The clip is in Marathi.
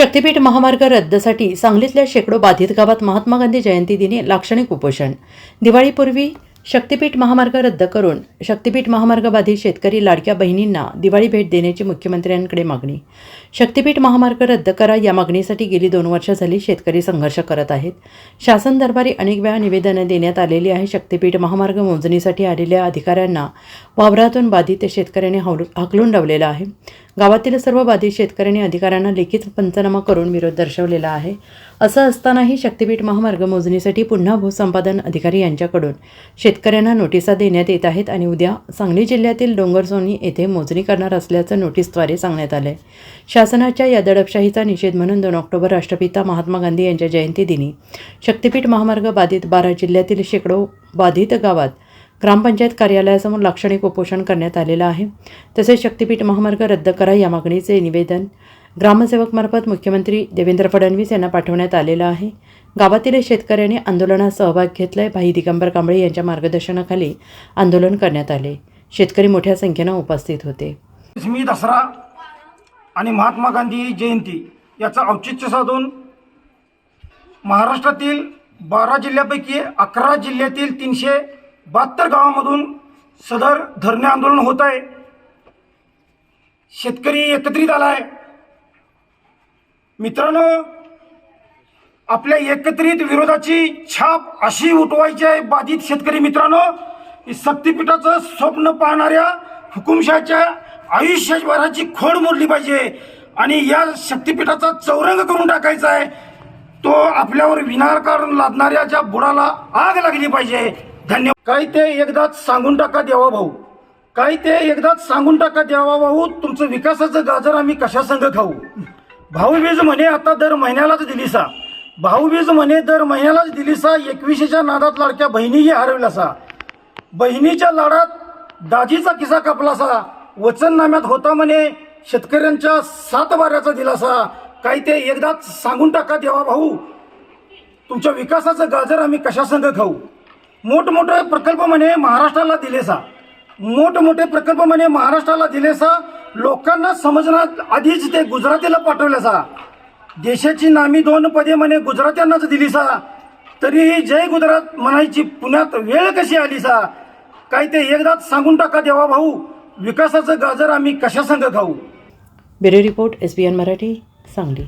शक्तीपीठ महामार्ग रद्दसाठी सांगलीतल्या शेकडो बाधित गावात महात्मा गांधी जयंती दिनी लाक्षणिक उपोषण. दिवाळीपूर्वी शक्तीपीठ महामार्ग रद्द करून शक्तीपीठ महामार्ग बाधित शेतकरी लाडक्या बहिणींना दिवाळी भेट देण्याची मुख्यमंत्र्यांकडे मागणी. शक्तीपीठ महामार्ग रद्द करा या मागणीसाठी गेली दोन वर्ष झाली शेतकरी संघर्ष करत आहेत. शासन दरबारी अनेक वेळा निवेदनं देण्यात आलेली आहे. शक्तीपीठ महामार्ग मोजणीसाठी आलेल्या अधिकाऱ्यांना वावरातून बाधित शेतकऱ्यांनी हावल हाकलून लावलेलं आहे. गावातील सर्व बाधित शेतकऱ्यांनी अधिकाऱ्यांना लिखित पंचनामा करून विरोध दर्शवलेला आहे. असं असतानाही शक्तीपीठ महामार्ग मोजणीसाठी पुन्हा भूसंपादन अधिकारी यांच्याकडून शेतकऱ्यांना नोटिसा देण्यात येत आहेत आणि उद्या सांगली जिल्ह्यातील डोंगरसोनी येथे मोजणी करणार असल्याचं नोटीसद्वारे सांगण्यात आलं आहे शासनाच्या या दडपशाहीचा निषेध म्हणून दोन ऑक्टोबर राष्ट्रपिता महात्मा गांधी यांच्या जयंती दिनी शक्तीपीठ महामार्ग बाधित बारा जिल्ह्यातील शेकडो बाधित गावात ग्रामपंचायत कार्यालयासमोर लाक्षणिक उपोषण करण्यात आलेलं आहे. तसेच शक्तीपीठ महामार्ग रद्द करा या मागणीचे निवेदन ग्रामसेवकमार्फत मुख्यमंत्री देवेंद्र फडणवीस यांना पाठवण्यात आलेलं आहे. गावातील शेतकऱ्यांनी आंदोलनात सहभाग घेतलाय. भाई दिगंबर कांबळे यांच्या मार्गदर्शनाखाली आंदोलन करण्यात आले. शेतकरी मोठ्या संख्येनं उपस्थित होते. मी दसरा आणि महात्मा गांधी जयंती याचं औचित्य साधून महाराष्ट्रातील बारा जिल्ह्यापैकी अकरा जिल्ह्यातील तीनशे बहात्तर गावामधून सदर धरणे आंदोलन होत आहे. शेतकरी एकत्रित आला आहे मित्रांनो आपल्या एकत्रित विरोधाची छाप अशी उठवायची आहे बाधित शेतकरी मित्रांनो की शक्तीपीठाचं स्वप्न पाहणाऱ्या हुकुमशाच्या आयुष्यभराची खोड मोडली पाहिजे आणि या शक्तीपीठाचा चौरंग करून टाकायचा आहे. तो आपल्यावर विनाकारण लादणाऱ्या ज्या बुडाला आग लागली पाहिजे धन्यवाद काही ते एकदाच सांगून टाका देवा भाऊ. काय ते एकदाच सांगून टाका देवा भाऊ तुमचं विकासाचं गाजर आम्ही कशा संघ खाऊ? भाऊबीज म्हणे आता दर महिन्यालाच दिलीसा. भाऊबीज म्हणे दर महिन्यालाच दिलीसा एकविशीच्या नादात लाडक्या बहिणीही हरवल्यासा बहिणीच्या लाडात दाजीचा किसा कापलासा. वचननाम्यात होता म्हणे शेतकऱ्यांच्या सात बाऱ्याचा दिलासा. काही ते एकदाच सांगून टाका देवा भाऊ तुमच्या विकासाचं गाजर आम्ही कशा संघ खाऊ? मोठमोठे प्रकल्प म्हणे महाराष्ट्राला दिलेसा. मोठमोठे प्रकल्प म्हणे महाराष्ट्राला दिलेसा. लोकांना समजण्यात आधीच ते गुजरातीला पाठवल्यासा देशाची नामी दोन पदे म्हणे गुजरात्यांनाच दिलीसा. तरीही जय गुजरात म्हणायची पुण्यात वेळ कशी आली सा काय ते एकदाच सांगून टाका देवा भाऊ. विकासाचं गाजर आम्ही कशा संघ खाऊ? Bureau report S B N Marathi Sangli.